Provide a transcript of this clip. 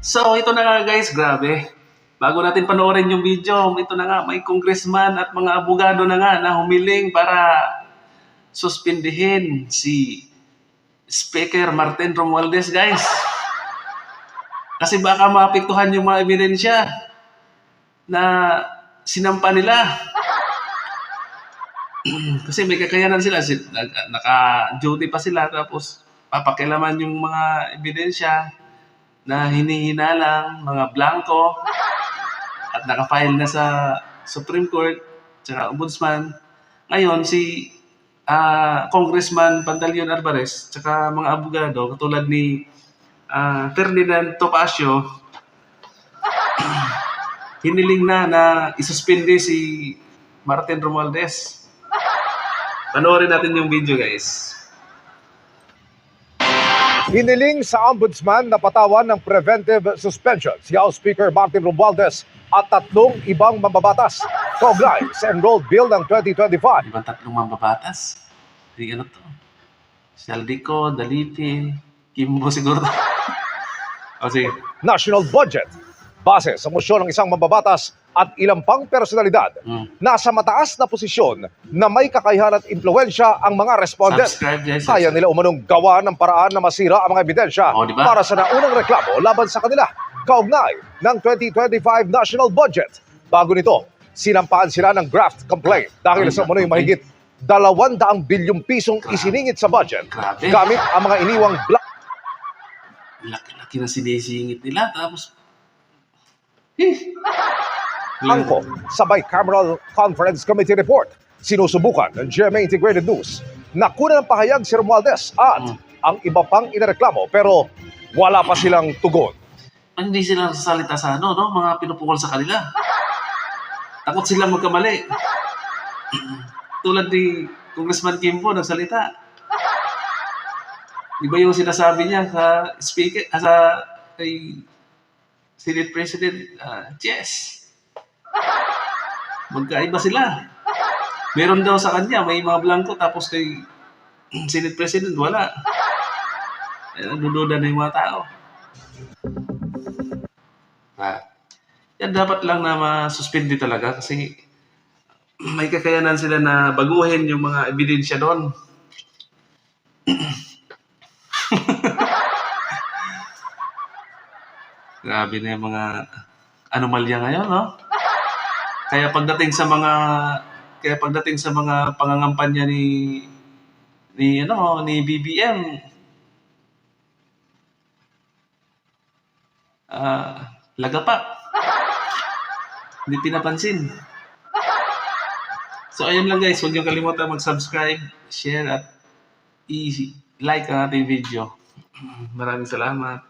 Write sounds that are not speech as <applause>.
So, ito na nga guys, grabe. Bago natin panoorin yung video, ito na nga, may congressman at mga abogado na nga na humiling para suspindihin si Speaker Martin Romualdez, guys. Kasi baka maapektuhan yung mga ebidensya na sinampa nila. <clears throat> Kasi may kakayanan sila, naka-duty pa sila, tapos papakilaman yung mga ebidensya na hinihinalang, mga blanco, <laughs> at nakafile na sa Supreme Court, tsaka Ombudsman. Ngayon, si ah, Congressman Pantaleon Alvarez, tsaka mga abogado, katulad ni ah, Ferdinand Topacio, <laughs> hiniling na na isuspindi si Martin Romualdez. <laughs> Panoorin natin yung video, guys. Hiniling sa ombudsman na patawan ng preventive suspension si House Speaker Martin Romualdez at tatlong ibang mambabatas kaugnay sa enrolled bill ng 2025. Ibang tatlong mambabatas. Di ano to? Saldico, Dalipi, Kimbo siguro. <laughs> o sige. national budget. Base sa mosyon ng isang mambabatas at ilang pang personalidad, Mm. nasa mataas na posisyon na may kakayahan at impluensya ang mga respondent. Guys. Kaya nila umanong gawa ng paraan na masira ang mga ebidensya Oh, di ba? para sa naunang reklamo laban sa kanila kaugnay ng 2025 national budget. Bago nito, sinampaan sila ng graft complaint dahil sa umano'y mahigit 200 bilyong pisong isiningit sa budget Grabe. gamit ang mga iniwang black Laki-laki na sinisingit nila. Tapos. Angko sa Bicameral Conference Committee report. Sinusubukan ng GMA Integrated News na kunan ng pahayag si Romualdez at Mm. ang iba pang inareklamo pero wala pa silang tugon. Hindi sila sasalita sa ano, no? Mga pinupukol sa kanila. Takot silang magkamali. Tulad ni Congressman Kimbo nagsalita. Iba yung sinasabi niya sa speaker, sa kay Senate President uh, Jess. Magkaiba sila. Meron daw sa kanya, may mga blanco, tapos kay <clears throat> Senate President, wala. Eh, Nadududa na yung mga tao. Ah, yan dapat lang na masuspindi talaga kasi <clears throat> may kakayanan sila na baguhin yung mga ebidensya doon. <clears throat> Grabe na yung mga anomalya ngayon, no? Kaya pagdating sa mga kaya pagdating sa mga pangangampanya ni ni ano ni BBM ah laga pa. Hindi pinapansin. So ayun lang guys, huwag niyo kalimutan mag-subscribe, share at i-like ang ating video. Maraming salamat.